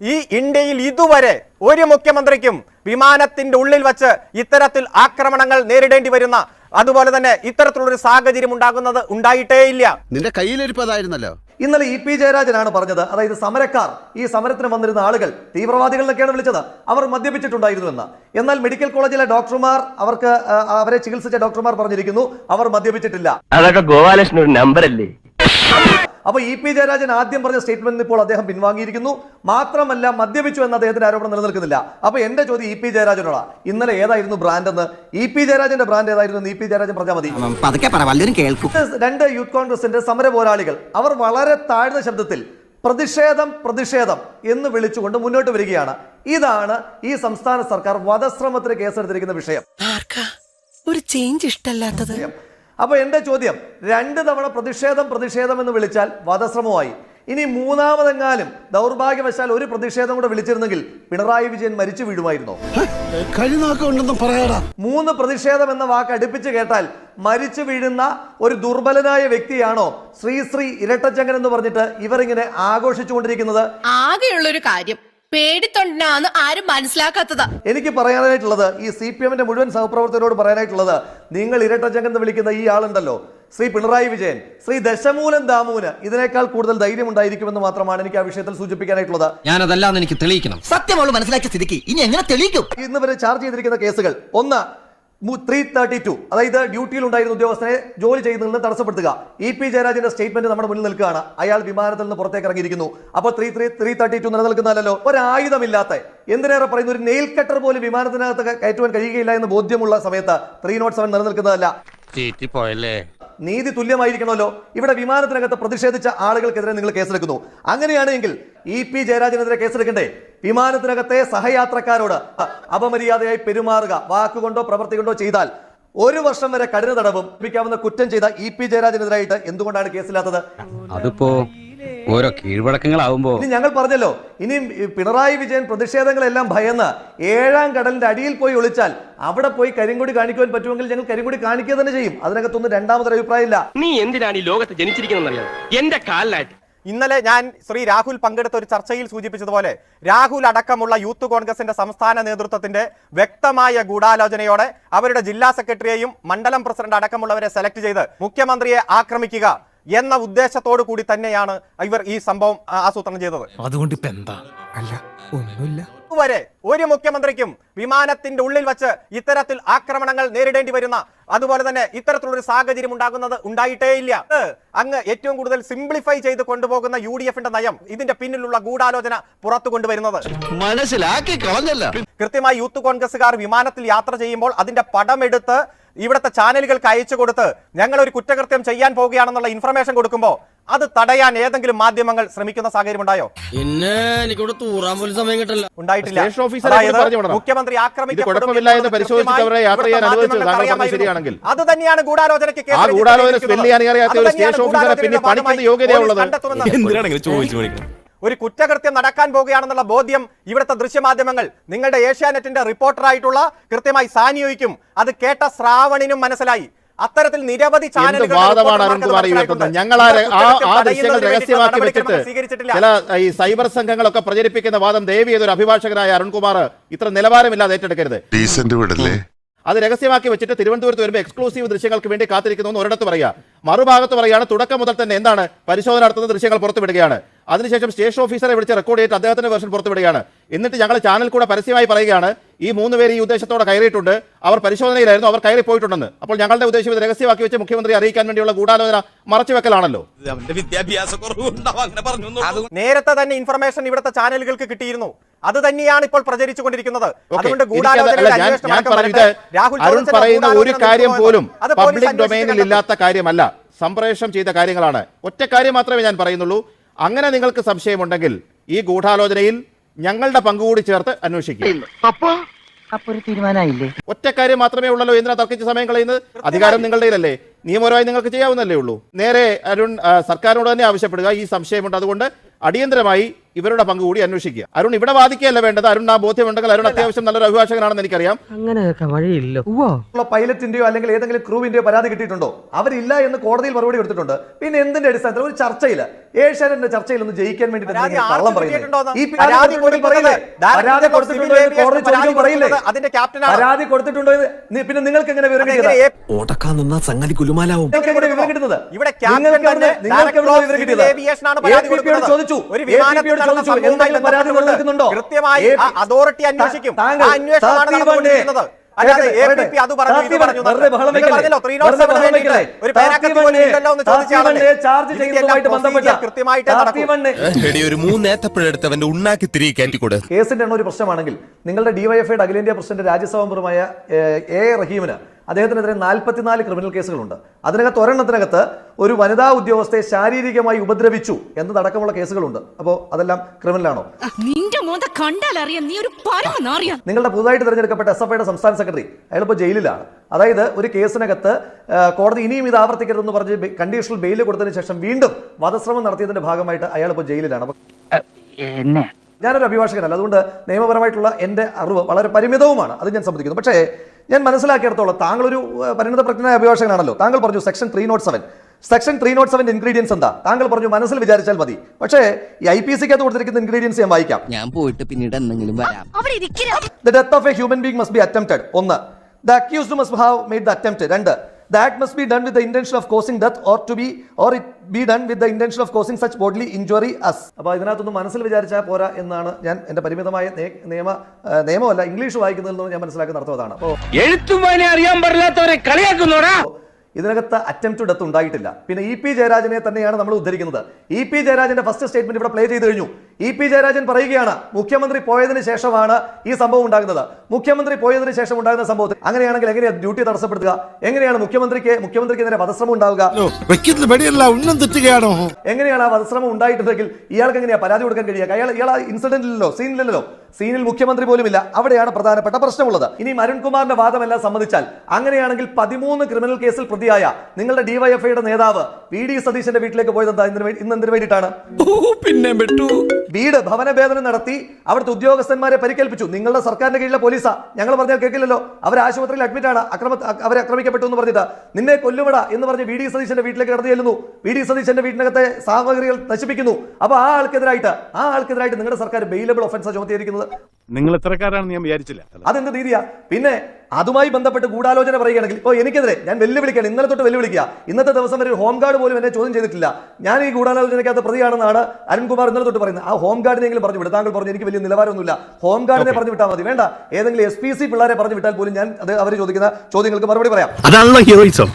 ഈ ഇന്ത്യയിൽ ഇതുവരെ ഒരു മുഖ്യമന്ത്രിക്കും വിമാനത്തിന്റെ ഉള്ളിൽ വച്ച് ഇത്തരത്തിൽ ആക്രമണങ്ങൾ നേരിടേണ്ടി വരുന്ന അതുപോലെ തന്നെ ഇത്തരത്തിലുള്ളൊരു സാഹചര്യം ഉണ്ടാകുന്നത് ഉണ്ടായിട്ടേ ഇല്ല. നിന്റെ കയ്യിലിരിപ്പതായിരുന്നല്ലോ ഇന്നലെ ഇ പി ജയരാജനാണ് പറഞ്ഞത്. അതായത് സമരക്കാർ ഈ സമരത്തിന് വന്നിരുന്ന ആളുകൾ തീവ്രവാദികൾ എന്നൊക്കെയാണ് വിളിച്ചത്. അവർ മദ്യപിച്ചിട്ടുണ്ടായിരുന്നു എന്ന് എന്നാൽ മെഡിക്കൽ കോളേജിലെ ഡോക്ടർമാർ അവർക്ക് അവരെ ചികിത്സിച്ച ഡോക്ടർമാർ പറഞ്ഞിരിക്കുന്നു അവർ മദ്യപിച്ചിട്ടില്ല. അതൊക്കെ ഗോപാലകൃഷ്ണൻ ഒരു നമ്പറല്ലേ? അപ്പൊ ഇ പി ജയരാജൻ ആദ്യം പറഞ്ഞ സ്റ്റേറ്റ്മെന്റ് ഇപ്പോൾ അദ്ദേഹം പിൻവാങ്ങിയിരിക്കുന്നു. മാത്രമല്ല മദ്യപിച്ചു എന്ന അദ്ദേഹത്തിന്റെ ആരോപണം നിലനിൽക്കുന്നില്ല. അപ്പോൾ എന്റെ ചോദ്യം ഇ പി ജയരാജനോടാണ് ഇന്നലെ ഏതായിരുന്നു ബ്രാൻഡ് എന്ന്? ഇ പി ജയരാജന്റെ ബ്രാൻഡ് ഏതായിരുന്നു ഇ പി ജയരാജൻ പറഞ്ഞാൽ മതി. രണ്ട് യൂത്ത് കോൺഗ്രസിന്റെ സമര പോരാളികൾ. അവർ വളരെ താഴ്ന്ന ശബ്ദത്തിൽ പ്രതിഷേധം പ്രതിഷേധം എന്ന് വിളിച്ചുകൊണ്ട് മുന്നോട്ട് വരികയാണ്. ഇതാണ് ഈ സംസ്ഥാന സർക്കാർ വധശ്രമത്തിന് കേസെടുത്തിരിക്കുന്ന വിഷയം. ആർക്കാ? ഒരു ചേഞ്ച് ഇഷ്ടല്ലാത്തത് അപ്പൊ എന്റെ ചോദ്യം രണ്ട് തവണ പ്രതിഷേധം പ്രതിഷേധം എന്ന് വിളിച്ചാൽ വധശ്രമമായി. ഇനി മൂന്നാമതെങ്ങാനും ദൗർഭാഗ്യവശാൽ ഒരു പ്രതിഷേധം കൂടെ വിളിച്ചിരുന്നെങ്കിൽ പിണറായി വിജയൻ മരിച്ചു വീഴുമായിരുന്നോ? മൂന്ന് പ്രതിഷേധം എന്ന വാക്ക് അടുപ്പിച്ച് കേട്ടാൽ മരിച്ചു വീഴുന്ന ഒരു ദുർബലനായ വ്യക്തിയാണോ ശ്രീശ്രീ ഇരട്ടച്ചങ്കൻ എന്ന് പറഞ്ഞിട്ട് ഇവരിങ്ങനെ ആഘോഷിച്ചുകൊണ്ടിരിക്കുന്നത്? ആകെയുള്ളൊരു കാര്യം പേടിത്തൊണ്ടനാന്ന് ആരും മനസ്സിലാക്കാത്തതാ. എനിക്ക് പറയാനായിട്ടുള്ളത് ഈ സി പി എമ്മിന്റെ മുഴുവൻ സഹപ്രവർത്തകരോട് പറയാനായിട്ടുള്ളത് നിങ്ങൾ ഇരട്ടച്ചങ്കൻ എന്ന് വിളിക്കുന്ന ഈ ആളുണ്ടല്ലോ. ശ്രീ പിണറായി വിജയൻ ശ്രീ ദശമൂലം ദാമൂന് ഇതിനേക്കാൾ കൂടുതൽ ധൈര്യം ഉണ്ടായിരിക്കുമെന്ന് മാത്രമാണ് എനിക്ക് ആ വിഷയത്തിൽ സൂചിപ്പിക്കാനായിട്ടുള്ളത്. ഞാൻ അതല്ലാന്ന് എനിക്ക് തെളിയിക്കണം. സത്യം മനസ്സിലാക്കി മനസ്സിലാക്കിയ സ്ഥിതിക്ക് ഇനി എങ്ങനെ തെളിയിക്കും? ഇന്ന് വരെ ചാർജ് ചെയ്തിരിക്കുന്ന കേസുകൾ. ഒന്ന് ത്രീ തേർട്ടി ടു അതായത് ഡ്യൂട്ടിയിൽ ഉണ്ടായിരുന്ന ഉദ്യോഗസ്ഥനെ ജോലി ചെയ്യുന്നതിൽ നിന്ന് തടസ്സപ്പെടുത്തുക. ഇ പി ജയരാജന്റെ സ്റ്റേറ്റ്മെന്റ് നമ്മുടെ മുന്നിൽ നിൽക്കുകയാണ്. അയാൾ വിമാനത്തിൽ നിന്ന് പുറത്തേക്ക് ഇറങ്ങിയിരിക്കുന്നു. അപ്പോൾ three three three thirty two നിലനിൽക്കുന്നതല്ലോ ഒരായുധമില്ലാത്ത എന്തിനേറെ പറയുന്ന ഒരു നെയിൽ കട്ടർ പോലും വിമാനത്തിനകത്ത് കയറ്റുവാൻ കഴിയുകയില്ല എന്ന് ബോധ്യമുള്ള സമയത്ത് ത്രീ നോട്ട് സെവൻ നിലനിൽക്കുന്നതല്ല. നീതി തുല്യമായിരിക്കണമല്ലോ. ഇവിടെ വിമാനത്തിനകത്ത് പ്രതിഷേധിച്ച ആളുകൾക്കെതിരെ നിങ്ങൾ കേസെടുക്കുന്നു. അങ്ങനെയാണെങ്കിൽ ഇ പി ജയരാജനെതിരെ കേസെടുക്കണ്ടേ? വിമാനത്തിനകത്തെ സഹയാത്രക്കാരോട് അപമര്യാദയായി പെരുമാറുക വാക്കുകൊണ്ടോ പ്രവൃത്തി കൊണ്ടോ ചെയ്താൽ ഒരു വർഷം വരെ കഠിന തടവും ലഭിക്കാവുന്ന കുറ്റം ചെയ്ത ഇ പി ജയരാജനെതിരായിട്ട് എന്തുകൊണ്ടാണ് കേസില്ലാത്തത്? അതിപ്പോ ഓരോ കീഴ്വഴക്കങ്ങളാവുമ്പോ ഇനി ഞങ്ങൾ പറഞ്ഞല്ലോ ഇനി പിണറായി വിജയൻ പ്രതിഷേധങ്ങളെല്ലാം ഭയന്ന് ഏഴാം കടലിന്റെ അടിയിൽ പോയി ഒളിച്ചാൽ അവിടെ പോയി കരിങ്കൊടി കാണിക്കുവാൻ പറ്റുമെങ്കിൽ ഞങ്ങൾ കരിങ്കൊടി കാണിക്കുക തന്നെ ചെയ്യും. അതിനകത്തൊന്നും രണ്ടാമതൊരു അഭിപ്രായമില്ല. നീ എന്തിനാണ് ഈ ലോകത്ത് ജനിച്ചിരിക്കുന്നത് എന്റെ കാലിലായിട്ട് ഇന്നലെ ഞാൻ ശ്രീ രാഹുൽ പങ്കെടുത്ത ഒരു ചർച്ചയിൽ സൂചിപ്പിച്ചതുപോലെ രാഹുൽ അടക്കമുള്ള യൂത്ത് കോൺഗ്രസിന്റെ സംസ്ഥാന നേതൃത്വത്തിന്റെ വ്യക്തമായ ഗൂഢാലോചനയോടെ അവരുടെ ജില്ലാ സെക്രട്ടറിയെയും മണ്ഡലം പ്രസിഡന്റ് അടക്കമുള്ളവരെ സെലക്ട് ചെയ്ത് മുഖ്യമന്ത്രിയെ ആക്രമിക്കുക എന്ന ഉദ്ദേശത്തോടു കൂടി തന്നെയാണ് ഇവർ ഈ സംഭവം ആസൂത്രണം ചെയ്തത്. അതുകൊണ്ട് ഇപ്പൊ എന്താ? അല്ല ഒന്നുമില്ല. ഇതുവരെ ഒരു മുഖ്യമന്ത്രിക്കും വിമാനത്തിന്റെ ഉള്ളിൽ വച്ച് ഇത്തരത്തിൽ ആക്രമണങ്ങൾ നേരിടേണ്ടി വരുന്ന അതുപോലെ തന്നെ ഇത്തരത്തിലുള്ള ഒരു സാഹചര്യം ഉണ്ടാകുന്നത് ഉണ്ടായിട്ടേയില്ല അങ്ങ് ഏറ്റവും കൂടുതൽ സിംപ്ലിഫൈ ചെയ്ത് കൊണ്ടുപോകുന്ന യു ഡി എഫിന്റെ നയം ഇതിന്റെ പിന്നിലുള്ള ഗൂഢാലോചന പുറത്തു കൊണ്ടുവരുന്നത്. മനസ്സിലാക്കി കൃത്യമായി യൂത്ത് കോൺഗ്രസ്സുകാർ വിമാനത്തിൽ യാത്ര ചെയ്യുമ്പോൾ അതിന്റെ പടമെടുത്ത് ഇവിടുത്തെ ചാനലുകൾക്ക് അയച്ചു കൊടുത്ത് ഞങ്ങൾ ഒരു കുറ്റകൃത്യം ചെയ്യാൻ പോവുകയാണെന്നുള്ള ഇൻഫർമേഷൻ കൊടുക്കുമ്പോൾ അത് തടയാൻ ഏതെങ്കിലും മാധ്യമങ്ങൾ ശ്രമിക്കുന്ന സാഹചര്യം ഉണ്ടായോ പിന്നെ എനിക്കിവിടെ തൂറാൻ പോലും സമയം കിട്ടില്ല. ഉണ്ടായിട്ടില്ല. മുഖ്യമന്ത്രി ആക്രമിക്കപ്പെടും. അത് തന്നെയാണ് ഗൂഢാലോചനയ്ക്ക് ഗൂഢാലോചന ഒരു കുറ്റകൃത്യം നടക്കാൻ പോവുകയാണെന്നുള്ള ബോധ്യം ഇവിടുത്തെ ദൃശ്യമാധ്യമങ്ങൾ നിങ്ങളുടെ ഏഷ്യാനെറ്റിന്റെ റിപ്പോർട്ടറായിട്ടുള്ള കൃത്യമായി സാനിയോയ്ക്കും അത് കേട്ട ശ്രാവണിനും മനസ്സിലായി. അത്തരത്തിൽ നിരവധി ചാനലുകൾ വാദമാണ് അരുൺകുമാർ ഈ ഞങ്ങൾ ആ ആ ദൃശ്യങ്ങൾ രഹസ്യമാക്കി വെച്ചിട്ട് ചില ഈ സൈബർ സംഘങ്ങളൊക്കെ പ്രചരിപ്പിക്കുന്ന വാദം ദേവി ഏതൊരു അഭിഭാഷകനായ അരുൺകുമാർ ഇത്ര നിലവാരമില്ലാതെ ഏറ്റെടുക്കരുത്. ഡീസന്റ് വിടല്ലേ? അത് രഹസ്യമാക്കി വെച്ചിട്ട് തിരുവനന്തപുരത്ത് വരുമ്പോൾ എക്സ്ക്ലൂസീവ് ദൃശ്യങ്ങൾക്ക് വേണ്ടി കാത്തിരിക്കുന്നു എന്ന് ഒരിടത്ത് പറയുക. മറുഭാഗത്ത് പറയുകയാണ് തുടക്കം മുതൽ തന്നെ എന്താണ് പരിശോധന നടത്തുന്ന ദൃശ്യങ്ങൾ പുറത്തുവിടുകയാണ്. അതിനുശേഷം സ്റ്റേഷൻ ഓഫീസറെ വിളിച്ച് റെക്കോർഡ് ചെയ്തിട്ട് അദ്ദേഹത്തിന്റെ വേർഷൻ പുറത്തുവിടുകയാണ്. എന്നിട്ട് ഞങ്ങൾ ചാനൽ കൂടെ പരസ്യമായി പറയുകയാണ് ഈ മൂന്ന് പേര് ഈ ഉദ്ദേശത്തോടെ കയറിയിട്ടുണ്ട് അവർ പരിശോധനയിലായിരുന്നു അവർ കയറി പോയിട്ടുണ്ടെന്ന്. അപ്പോൾ ഞങ്ങളുടെ ഉദ്ദേശം ഇത് രഹസ്യമാക്കി വെച്ച് മുഖ്യമന്ത്രി അറിയിക്കാൻ വേണ്ടിയുള്ള ഗൂഢാലോചന മറച്ചുവെക്കലാണല്ലോ നേരത്തെ തന്നെ ഇൻഫർമേഷൻ ഇവിടുത്തെ ചാനലുകൾക്ക് കിട്ടിയിരുന്നു. അത് തന്നെയാണ് ഇപ്പോൾ പ്രചരിച്ചുകൊണ്ടിരിക്കുന്നത്. അതുകൊണ്ട് രാഹുൽ അരുൺ പറയുന്ന ഒരു കാര്യം പോലും പബ്ലിക് ഡൊമൈനിൽ ഇല്ലാത്ത കാര്യമല്ല. സംപ്രേഷണം ചെയ്ത കാര്യങ്ങളാണ്. ഒറ്റ കാര്യം മാത്രമേ ഞാൻ പറയുന്നുള്ളൂ. അങ്ങനെ നിങ്ങൾക്ക് സംശയമുണ്ടെങ്കിൽ ഈ ഗൂഢാലോചനയിൽ ഞങ്ങളുടെ പങ്കുകൂടി ചേർത്ത് അന്വേഷിക്കും അപ്പോ? അപ്പൊ ഒരു തീരുമാനമായില്ലേ ഒറ്റ കാര്യം മാത്രമേ ഉള്ളല്ലോ എന്തിനാ തർക്കിച്ച് സമയം കളയുന്നത്? അധികാരം നിങ്ങളുടെ അല്ലേ നിയമപരമായി നിങ്ങൾക്ക് ചെയ്യാവുന്നല്ലേ ഉള്ളൂ? നേരെ അരുൺ സർക്കാരിനോട് തന്നെ ആവശ്യപ്പെടുക. ഈ സംശയമുണ്ട്. അതുകൊണ്ട് അടിയന്തരമായി ഇവരുടെ പങ്ക് കൂടി അന്വേഷിക്കുക. അരുൺ ഇവിടെ വാദിക്കുകയല്ല വേണ്ടത്. അരുൺ ആ ബോധ്യം ബോധ്യമുണ്ടെങ്കിൽ അരുൺ അത്യാവശ്യം നല്ലൊരു അഭിഭാഷകനാണെന്ന് എനിക്കറിയാം. അങ്ങനെയൊക്കെ വഴിയില്ല. ഉള്ള പൈലറ്റിന്റെയോ അല്ലെങ്കിൽ ഏതെങ്കിലും ക്രൂവിന്റെയോ പരാതി കിട്ടിയിട്ടുണ്ടോ? അവരില്ല എന്ന് കോടതിയിൽ മറുപടി കൊടുത്തിട്ടുണ്ട്. പിന്നെ എന്തിന്റെ അടിസ്ഥാനത്തിൽ? ഒരു ചർച്ചയില്ല ഏഷ്യാനെറ്റിന്റെ ചർച്ചയിൽ ഒന്ന് ജയിക്കാൻ വേണ്ടി കള്ളം പറയുന്നത് ഈ പരാതി പരാതി പറയില്ലേ? പരാതി കൊടുത്തിട്ടുള്ളത് കൊടുത്തിട്ടുണ്ടോ എന്ന് കോടതി പരാതി പറയില്ലേ? അതിന്റെ ക്യാപ്റ്റനാണ്. പരാതി കൊടുത്തിട്ടുണ്ടോ എന്ന് പിന്നെ നിങ്ങൾക്ക് എങ്ങനെ വിവരം കിട്ടിയത്? സംഗതി കുലുമാലാവും. നിങ്ങൾക്ക് എങ്ങനെ വിവരം കിട്ടുന്നത്? നിങ്ങൾക്ക് വിവരം കിട്ടിയത്? സിവിൽ ചോദിച്ചു. ഒരു വിമാനത്തിൽ നടന്ന സംഭവവുമായി ബന്ധപ്പെട്ടുകൊണ്ട് കൃത്യമായി ആ അതോറിറ്റി അന്വേഷിക്കും. ആ അന്വേഷണമാണ് നടന്നുകൊണ്ടിരിക്കുന്നത്. അല്ലാതെ കേൾക്കട്ടെ, APP അത് പറഞ്ഞു, ഇത് പറഞ്ഞു വണ്ണേ, വെറുതെ ബഹളം നിങ്ങൾ വെക്കല്ലേ? പറഞ്ഞല്ലോ, 307 വെറുതെ ബഹളം വേണ്ടിയിട്ട് ഒരു താത്തി പേരാക്കത്തി പോലും വണ്ണേ, ഇല്ലല്ലോ എന്ന് താത്തി ചോദിച്ചാണല്ലേ. ചാർജ് ചെയ്യുന്നതുമായിട്ട് ബന്ധപ്പെട്ട. procedure കൃത്യമായിട്ടേ താത്തി നടക്കൂ. വണ്ണേ. എടി ഒരു മൂന്നേത്തപ്പഴെടുത്ത് അവന്റെ ഉണ്ണാക്കി തിരികെ കയറ്റിക്കൊടു? കേസിന്റെ എണ്ണം ഒരു പ്രശ്നമാണെങ്കിൽ നിങ്ങളുടെ ഡിവൈഎഫ്ഐയുടെ അഖിലേന്ത്യാ പ്രസിഡന്റ് രാജ്യസഭാ മെമ്പറുമായ എ എ. റഹീമിന് അദ്ദേഹത്തിനെതിരെ നാൽപ്പത്തിനാല് ക്രിമിനൽ കേസുകളുണ്ട്. അതിനകത്ത് ഒരെണ്ണത്തിനകത്ത് ഒരു വനിതാ ഉദ്യോഗസ്ഥയെ ശാരീരികമായി ഉപദ്രവിച്ചു എന്നതടക്കമുള്ള കേസുകളുണ്ട്. അപ്പോൾ അതെല്ലാം ക്രിമിനലാണോ? നിന്റെ മോന്ത കണ്ടാലറിയാം നീ ഒരു നിങ്ങളുടെ പുതുതായിട്ട് തിരഞ്ഞെടുക്കപ്പെട്ട എസ് എഫ് ഐയുടെ സംസ്ഥാന സെക്രട്ടറി അയാളിപ്പോ ജയിലിലാണ് അതായത് ഒരു കേസിനകത്ത് കോടതി ഇനിയും ഇത് ആവർത്തിക്കരുതെന്ന് പറഞ്ഞ് കണ്ടീഷണൽ ബെയിൽ കൊടുത്തതിന് ശേഷം വീണ്ടും വധശ്രമം നടത്തിയതിന്റെ ഭാഗമായിട്ട് അയാൾ ഇപ്പോൾ ജയിലിലാണ് ഞാനൊരു അഭിഭാഷകനല്ല. അതുകൊണ്ട് നിയമപരമായിട്ടുള്ള എന്റെ അറിവ് വളരെ പരിമിതവുമാണ്. അത് ഞാൻ സമ്മതിക്കുന്നു. പക്ഷേ ഞാൻ മനസ്സിലാക്കിയിടത്തോളം താങ്കൾ ഒരു പരിണിത പ്രജ്ഞനായ അഭിഭാഷകനാണല്ലോ. താങ്കൾ പറഞ്ഞു section three nought seven. Section three nought seven ingredients എന്താ? താങ്കൾ പറഞ്ഞു മനസ്സിൽ വിചാരിച്ചാൽ മതി. പക്ഷേ ഈ ഐ പി സിക്ക് അത് കൊടുത്തിരിക്കുന്ന ഇൻഗ്രീഡിയൻസ് ഞാൻ വായിക്കാം. ഞാൻ പോയിട്ട് പിന്നീട് എന്തെങ്കിലും വരാം. The death of a human being must be attempted ഒന്ന് the accused must have made the attempt രണ്ട് that must be done with the intention of causing death or to be or it be done with the intention of causing such bodily injury as അപ്പോൾ ഇതിനകത്തൊന്നും മനസ്സിൽ വിചാരിച്ചാൽ പോരാ എന്നാണ് ഞാൻ എന്റെ പരിമിതമായ നിയമ നിയമമല്ല ഇംഗ്ലീഷ് വായിക്കുന്നതിൽ നിന്ന് ഞാൻ മനസ്സിലാക്കി നടത്തുന്നതാണ് എഴുത്തും അറിയാൻ പാടില്ലാത്തവരെ കളിയാക്കുന്നോടാ? ഇതിനകത്ത് അറ്റംപ്റ്റ് ഡെത്ത് ഉണ്ടായിട്ടില്ല. പിന്നെ ഇ പി ജയരാജനെ തന്നെയാണ് നമ്മൾ ഉദ്ധരിക്കുന്നത്. ഇ പി ജയരാജന്റെ ഫസ്റ്റ് സ്റ്റേറ്റ്മെന്റ് ഇവിടെ പ്ലേ ചെയ്ത് കഴിഞ്ഞു. ഇ പി ജയരാജൻ പറയുകയാണ് മുഖ്യമന്ത്രി പോയതിനു ശേഷമാണ് ഈ സംഭവം ഉണ്ടാകുന്നത്. മുഖ്യമന്ത്രി പോയതിനു ശേഷം ഉണ്ടാകുന്ന സംഭവത്തിൽ അങ്ങനെയാണെങ്കിൽ എങ്ങനെയാണ് ഡ്യൂട്ടി തടസ്സപ്പെടുത്തുക? എങ്ങനെയാണ് മുഖ്യമന്ത്രിക്ക് മുഖ്യമന്ത്രിക്കെതിരെ വധശ്രമം ഉണ്ടാവുക? എങ്ങനെയാണ് ആ വധശ്രമം ഉണ്ടായിട്ടുണ്ടെങ്കിൽ ഇയാൾക്ക് എങ്ങനെയാ പരാതി കൊടുക്കാൻ കഴിയുക? അയാൾ ഇയാൾ ഇൻസിഡന്റിലല്ലോ സീനിലല്ലോ സീനിൽ മുഖ്യമന്ത്രി പോലുമില്ല. അവിടെയാണ് പ്രധാനപ്പെട്ട പ്രശ്നമുള്ളത്. ഇനി അരുൺകുമാറിന്റെ വാദമെല്ലാം സംബന്ധിച്ചാൽ അങ്ങനെയാണെങ്കിൽ പതിമൂന്ന് ക്രിമിനൽ കേസിൽ പ്രതിയായ നിങ്ങളുടെ ഡിവൈഎഫ്ഐയുടെ നേതാവ് വി ഡി സതീശന്റെ വീട്ടിലേക്ക് പോയത് എന്താ ഇന്ന് എന്തിനു വേണ്ടിയിട്ടാണ്? പിന്നെ വീട് ഭവനഭേദനം നടത്തി അവിടുത്തെ ഉദ്യോഗസ്ഥന്മാരെ പരിക്കേൽപ്പിച്ചു. നിങ്ങളുടെ സർക്കാരിന്റെ കീഴിലെ പോലീസാ. ഞങ്ങൾ പറഞ്ഞാൽ കേൾക്കില്ലല്ലോ. അവർ ആശുപത്രിയിൽ അഡ്മിറ്റ് ആണ്. അക്രമ അവരെ ആക്രമിക്കപ്പെട്ടു എന്ന് പറഞ്ഞിട്ട് നിന്നെ കൊല്ലുവിട എന്ന് പറഞ്ഞ് വി ഡി സതീശന്റെ വീട്ടിലേക്ക് കടന്നു ചെല്ലുന്നു. വി ഡി സതീശന്റെ വീട്ടിനകത്തെ സാമഗ്രികൾ നശിപ്പിക്കുന്നു. അപ്പൊ ആ ആൾക്കെതിരായിട്ട് ആ ആൾക്കെതിരായിട്ട് നിങ്ങളുടെ സർക്കാർ ബെയിലബിൾ ഒഫൻസ് ചുമത്തിയിരിക്കുന്നത്. നിങ്ങൾ ഇത്രക്കാരാണെന്ന് ഞാൻ വിചാരിച്ചില്ല. അതെന്ത് രീതിയാ? പിന്നെ അതുമായി ബന്ധപ്പെട്ട് ഗൂഢാലോചന പറയുകയാണെങ്കിൽ ഇപ്പോൾ എനിക്കെതിരെ ഞാൻ വെല്ലുവിളിക്കുകയാണ്. ഇന്നലെ തൊട്ട് വെല്ലുവിളിക്കുക. ഇന്നത്തെ ദിവസം വരെ ഒരു ഹോം ഗാർഡ് പോലും എന്നെ ചോദ്യം ചെയ്തിട്ടില്ല. ഞാൻ ഈ ഗൂഢാലോചനയ്ക്കകത്ത് പ്രതിയാണെന്നാണ് അരുൺകുമാർ ഇന്നലെ തൊട്ട് പറയുന്നത്. ആ ഹോം ഗാർഡിനെങ്കിലും പറഞ്ഞു വിടും. താങ്കൾ പറഞ്ഞു എനിക്ക് വലിയ നിലവാരമൊന്നുമില്ല. ഹോം ഗാർഡിനെ പറഞ്ഞു വിട്ടാൽ മതി. വേണ്ട. ഏതെങ്കിലും എസ് പി സി പിള്ളേരെ പറഞ്ഞു വിട്ടാൽ പോലും ഞാൻ അത് അവർ ചോദിക്കുന്ന ചോദ്യങ്ങൾക്ക് മറുപടി പറയാം. അതാണല്ലോ ഹീറോയിസം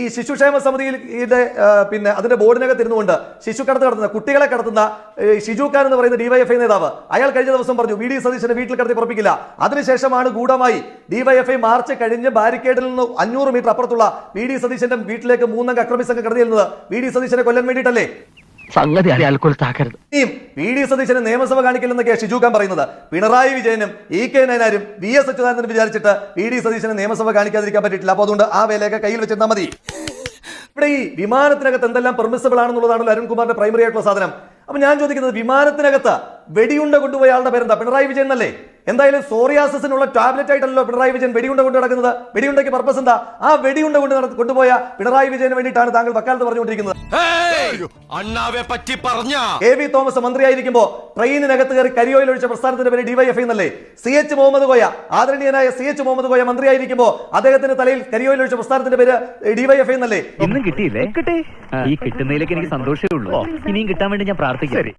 ഈ ശിശുക്ഷേമ സമിതിയിൽ പിന്നെ അതിന്റെ ബോർഡിനകത്ത് ഇരുന്നുകൊണ്ട് ശിശു കടത്ത് നടത്തുന്ന കുട്ടികളെ കടത്തുന്ന ഷിജു എന്ന് പറയുന്ന ഡിവൈഎഫ്ഐ നേതാവ് അയാൾ കഴിഞ്ഞ ദിവസം പറഞ്ഞു വി ഡി സതീശനെ വീട്ടിൽ കടത്തി പുറപ്പിക്കില്ല. അതിനുശേഷമാണ് ഗൂഢമായി ഡിവൈഎഫ്ഐ മാർച്ച് കഴിഞ്ഞ് ബാരിക്കേഡിൽ നിന്ന് അഞ്ഞൂറ് മീറ്റർ അപ്പുറത്തുള്ള വി ഡി സതീശന്റെ വീട്ടിലേക്ക് മൂന്നംഗ അക്രമി സംഘം കടത്തി ചെല്ലുന്നത് വി ഡി സതീശനെ കൊല്ലാൻ വേണ്ടിയിട്ടല്ലേ? സംഗതി അയാൾക്കൊരുത്താക്കരുത് ഇനിയും വി ഡി സതീശന് നിയമസഭ കാണിക്കില്ലെന്നൊക്കെ ഷിജു ഖാൻ പറയുന്നത്. പിണറായി വിജയനും ഇ കെ നയനാരും വി എസ് അച്യുതാനന്ദനും വിചാരിച്ചിട്ട് പി ഡി സതീശന് നിയമസഭ കാണിക്കാതിരിക്കാൻ പറ്റിയിട്ടില്ല. അപ്പോൾ അതുകൊണ്ട് ആ വേലയൊക്കെ കയ്യിൽ വെച്ചിരുന്നാൽ മതി. ഇവിടെ ഈ വിമാനത്തിനകത്ത് എന്തെല്ലാം പെർമിസിബിൾ ആണെന്നുള്ളതാണല്ലോ അരുൺകുമാറിന്റെ പ്രൈമറി ആയിട്ടുള്ള സാധനം. അപ്പൊ ഞാൻ ചോദിക്കുന്നത് വിമാനത്തിനകത്ത് വെടിയുണ്ട കൊണ്ടുപോയ ആളുടെ പേരെന്താ? പിണറായി വിജയൻ എന്നല്ലേ? എന്തായാലും സോറിയാസിനുള്ള ടാബ്ലറ്റ് ആയിട്ടല്ലോ പിണറായി വിജയൻ വെടിയുണ്ട കൊണ്ട് നടക്കുന്നത്. വെടിയുണ്ടയ്ക്ക് പർപ്പസ് എന്താ? ആ വെടിയുണ്ട കൊണ്ട് കൊണ്ടുപോയ പിണറായി വിജയന് വേണ്ടിയിട്ടാണ് താങ്കൾ വക്കാലത്ത് പറഞ്ഞുകൊണ്ടിരിക്കുന്നത്. അണ്ണാവെ പറ്റി പറഞ്ഞ. എ വി തോമസ് മന്ത്രിയായിരിക്കുമ്പോൾ ട്രെയിനിനകത്ത് കയറി കരിയോയിൽ ഒഴിച്ച പ്രസ്ഥാനത്തിന്റെ പേര് ഡിവൈഎഫ് എന്നല്ലേ? സി എച്ച് മുഹമ്മദ് കോയ ആദരണീയനായ സി എച്ച് മുഹമ്മദ് കോയ മന്ത്രിയായിരിക്കുമ്പോൾ അദ്ദേഹത്തിന്റെ തലയിൽ കരിയോയിൽ ഒഴിച്ച പ്രസ്ഥാനത്തിന്റെ പേര് ഡിവൈഎഫ് എന്നല്ലേ? ഒന്നും കിട്ടിയില്ലേ? കിട്ടി. ഈ കിട്ടുന്നതിലേക്ക് എനിക്ക് സന്തോഷമേ ഉള്ളൂ. ഇനിയും കിട്ടാൻ വേണ്ടി ഞാൻ പ്രാർത്ഥിക്കാം